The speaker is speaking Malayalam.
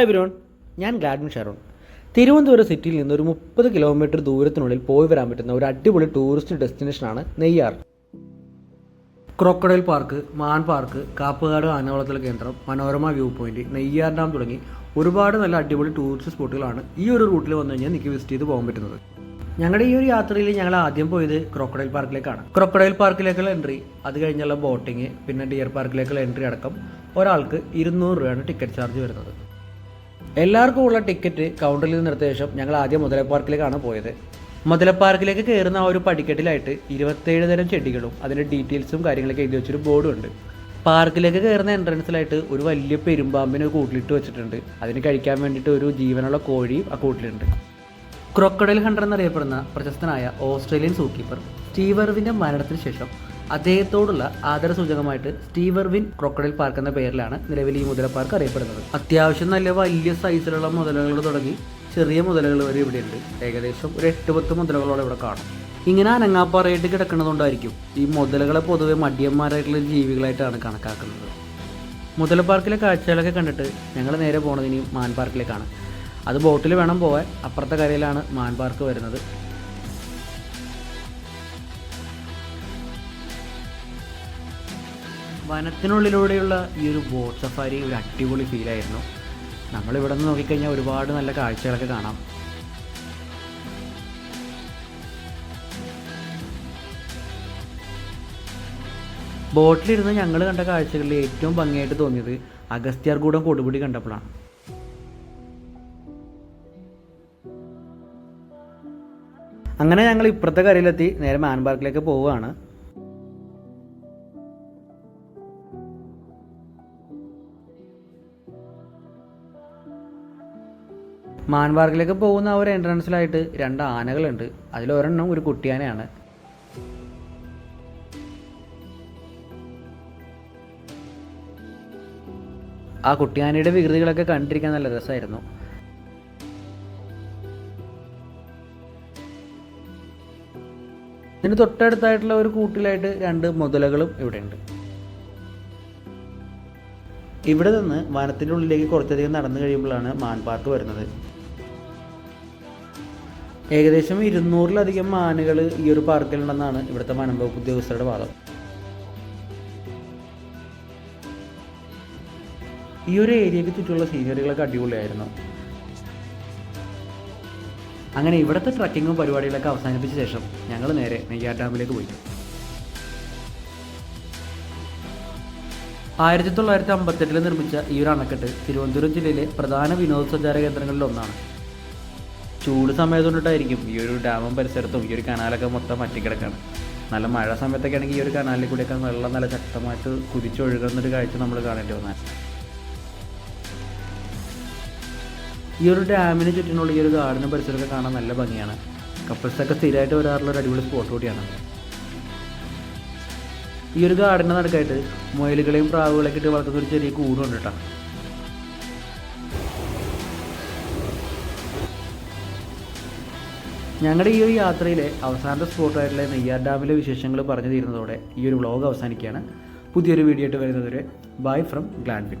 ഹായ് എവരോൺ ഞാൻ ഗ്ലാഡ്മിൻ ഷെറോൺ തിരുവനന്തപുരം സിറ്റിയിൽ നിന്ന് ഒരു മുപ്പത് കിലോമീറ്റർ ദൂരത്തിനുള്ളിൽ പോയി വരാൻ പറ്റുന്ന ഒരു അടിപൊളി ടൂറിസ്റ്റ് ഡെസ്റ്റിനേഷനാണ് നെയ്യാർ. ക്രോക്കഡൈൽ പാർക്ക് മാൻ പാർക്ക് കാപ്പുകാട് ആനവളത്തൽ കേന്ദ്രം Manorama view point Neyyar dam തുടങ്ങി ഒരുപാട് നല്ല അടിപൊളി ടൂറിസ്റ്റ് സ്പോട്ടുകളാണ് ഈ ഒരു റൂട്ടിൽ വന്നു കഴിഞ്ഞാൽ എനിക്ക് വിസിറ്റ് ചെയ്ത് പോകാൻ പറ്റുന്നത്. ഞങ്ങളുടെ ഈ ഒരു യാത്രയിൽ ഞങ്ങൾ ആദ്യം പോയത് ക്രോക്കഡൈൽ പാർക്കിലേക്കാണ്. ക്രോക്കഡൈൽ പാർക്കിലേക്കുള്ള എൻട്രി അത് കഴിഞ്ഞുള്ള ബോട്ടിങ് പിന്നെ ഡിയർ പാർക്കിലേക്കുള്ള എൻട്രി അടക്കം ഒരാൾക്ക് ഇരുന്നൂറ് രൂപയാണ് ടിക്കറ്റ് ചാർജ് വരുന്നത്. എല്ലാവർക്കും ഉള്ള ടിക്കറ്റ് കൗണ്ടറിൽ എടുത്ത ശേഷം ഞങ്ങൾ ആദ്യം മുതല പാർക്കിലേക്കാണ് പോയത്. മുതല പാർക്കിലേക്ക് കയറുന്ന ആ ഒരു പടിക്കെട്ടിലായിട്ട് ഇരുപത്തേഴ് തരം ചെടികളും അതിന്റെ ഡീറ്റെയിൽസും കാര്യങ്ങളൊക്കെ എഴുതി വെച്ചൊരു ബോർഡും ഉണ്ട് പാർക്കിലേക്ക് കയറുന്ന എൻട്രൻസിലായിട്ട് ഒരു വലിയ പെരുമ്പാമ്പിനെ കൂട്ടിലിട്ട് വെച്ചിട്ടുണ്ട്. അതിന് കഴിക്കാൻ വേണ്ടിയിട്ട് ഒരു ജീവനുള്ള കോഴിയും ആ കൂട്ടിലുണ്ട്. ക്രൊക്കഡൽ ഹണ്ടർ എന്നറിയപ്പെടുന്ന പ്രശസ്തനായ ഓസ്ട്രേലിയൻ സൂക്കീപ്പർ സ്റ്റീവർവിന്റെ മരണത്തിന് ശേഷം അദ്ദേഹത്തോടുള്ള ആദരസൂചകമായിട്ട് സ്റ്റീവർവിൻ ക്രൊക്കഡൈൽ പാർക്ക് എന്ന പേരിലാണ് നിലവിൽ ഈ മുതല പാർക്ക് അറിയപ്പെടുന്നത്. അത്യാവശ്യം നല്ല വലിയ സൈസിലുള്ള മുതലകൾ തുടങ്ങി ചെറിയ മുതലകൾ വരെ ഇവിടെയുണ്ട്. ഏകദേശം ഒരു എട്ട് പത്ത് മുതലകളോടെ ഇവിടെ കാണും. ഇങ്ങനെ അനങ്ങാപ്പാറയായിട്ട് കിടക്കുന്നതുകൊണ്ടായിരിക്കും ഈ മുതലകളെ പൊതുവെ മടിയന്മാരായിട്ടുള്ള ജീവികളായിട്ടാണ് കണക്കാക്കുന്നത്. മുതല പാർക്കിലെ കാഴ്ചകളൊക്കെ കണ്ടിട്ട് ഞങ്ങൾ നേരെ പോണത് ഇനി മാൻ പാർക്കിലേക്കാണ്. അത് ബോട്ടിൽ വേണം പോകാൻ അപ്പുറത്തെ കരയിലാണ് മാൻ പാർക്ക് വരുന്നത്. വനത്തിനുള്ളിലൂടെയുള്ള ഈ ഒരു ബോട്ട് സഫാരി ഒരു അടിപൊളി ഫീലായിരുന്നു നമ്മളിവിടെ നിന്ന് നോക്കിക്കഴിഞ്ഞാൽ ഒരുപാട് നല്ല കാഴ്ചകളൊക്കെ കാണാം. ബോട്ടിലിരുന്ന് ഞങ്ങൾ കണ്ട കാഴ്ചകളിൽ ഏറ്റവും ഭംഗിയായിട്ട് തോന്നിയത് അഗസ്ത്യാർകൂടം കൊടുപിടി കണ്ടപ്പോഴാണ്. അങ്ങനെ ഞങ്ങൾ ഇപ്പുറത്തെ കരയിലെത്തി നേരെ മാൻ പാർക്കിലേക്ക് പോവുകയാണ്. മാൻ പാർക്കിലേക്ക് പോകുന്ന ആ ഒരു എൻട്രൻസിലായിട്ട് രണ്ട് ആനകളുണ്ട്. അതിലൊരെണ്ണം ഒരു കുട്ടിയാനയാണ്. ആ കുട്ടിയാനയുടെ വികൃതികളൊക്കെ കണ്ടിരിക്കാൻ നല്ല രസമായിരുന്നു. ഇതിന് തൊട്ടടുത്തായിട്ടുള്ള ഒരു കൂട്ടിലായിട്ട് രണ്ട് മുതലകളും ഇവിടെയുണ്ട്. ഇവിടെ നിന്ന് വനത്തിന്റെ ഉള്ളിലേക്ക് കുറച്ചധികം നടന്നു കഴിയുമ്പോഴാണ് മാൻ പാർക്ക് വരുന്നത്. ഏകദേശം ഇരുന്നൂറിലധികം മാനുകൾ ഈ ഒരു പാർക്കിലുണ്ടെന്നാണ് ഇവിടുത്തെ വനംവകുപ്പ് ഉദ്യോഗസ്ഥരുടെ വാദം. ഈ ഒരു ഏരിയയ്ക്ക് ചുറ്റുമുള്ള സീനറികളൊക്കെ അടിപൊളിയായിരുന്നു. അങ്ങനെ ഇവിടുത്തെ ട്രക്കിങ്ങും പരിപാടികളൊക്കെ അവസാനിപ്പിച്ച ശേഷം ഞങ്ങൾ നേരെ നെയ്യാർ ഡാമിലേക്ക് പോയി. ആയിരത്തി തൊള്ളായിരത്തി അമ്പത്തെട്ടിൽ നിർമ്മിച്ച ഈ ഒരു അണക്കെട്ട് തിരുവനന്തപുരം ജില്ലയിലെ പ്രധാന വിനോദസഞ്ചാര കേന്ദ്രങ്ങളിൽ ഒന്നാണ് ചൂട് സമയത്തുകൊണ്ടിട്ടായിരിക്കും ഈ ഒരു ഡാമും പരിസരത്തും ഈ ഒരു കനാലൊക്കെ മൊത്തം മറ്റിക്കിടക്കാണ് നല്ല മഴ സമയത്തൊക്കെ ആണെങ്കിൽ ഈ ഒരു കനാലിൽ കൂടിയൊക്കെ വെള്ളം നല്ല ശക്തമായിട്ട് കുതിച്ചൊഴുകുന്നൊരു കാഴ്ച നമ്മൾ കാണേണ്ടി വന്നാൽ ഈ ഒരു ഡാമിന് ചുറ്റിനുള്ള ഈ ഒരു ഗാർഡനും പരിസരമൊക്കെ കാണാൻ നല്ല ഭംഗിയാണ്. കപ്പിൾസൊക്കെ സ്ഥിരമായിട്ട് വരാറുള്ള ഒരു അടിപൊളി സ്പോട്ട് കൂടിയാണ്. ഈ ഒരു ഗാർഡന്റെ നടക്കായിട്ട് മുയലുകളെയും പ്രാവുകളൊക്കെ ഇട്ട് വളർത്തുന്ന ഒരു ചെറിയ കൂടുണ്ട് കേട്ടോ. ഞങ്ങളുടെ ഈ ഒരു യാത്രയിലെ അവസാനത്തെ സ്പോട്ടായിട്ടുള്ള നെയ്യാർ ഡാമിലെ വിശേഷങ്ങൾ പറഞ്ഞു തീരുന്നതോടെ ഈ ഒരു വ്ളോഗ് അവസാനിക്കുകയാണ്. പുതിയൊരു വീഡിയോ ആയിട്ട് വരുന്നതുവരെ ബൈ ഫ്രം ഗ്ലാൻവിൻ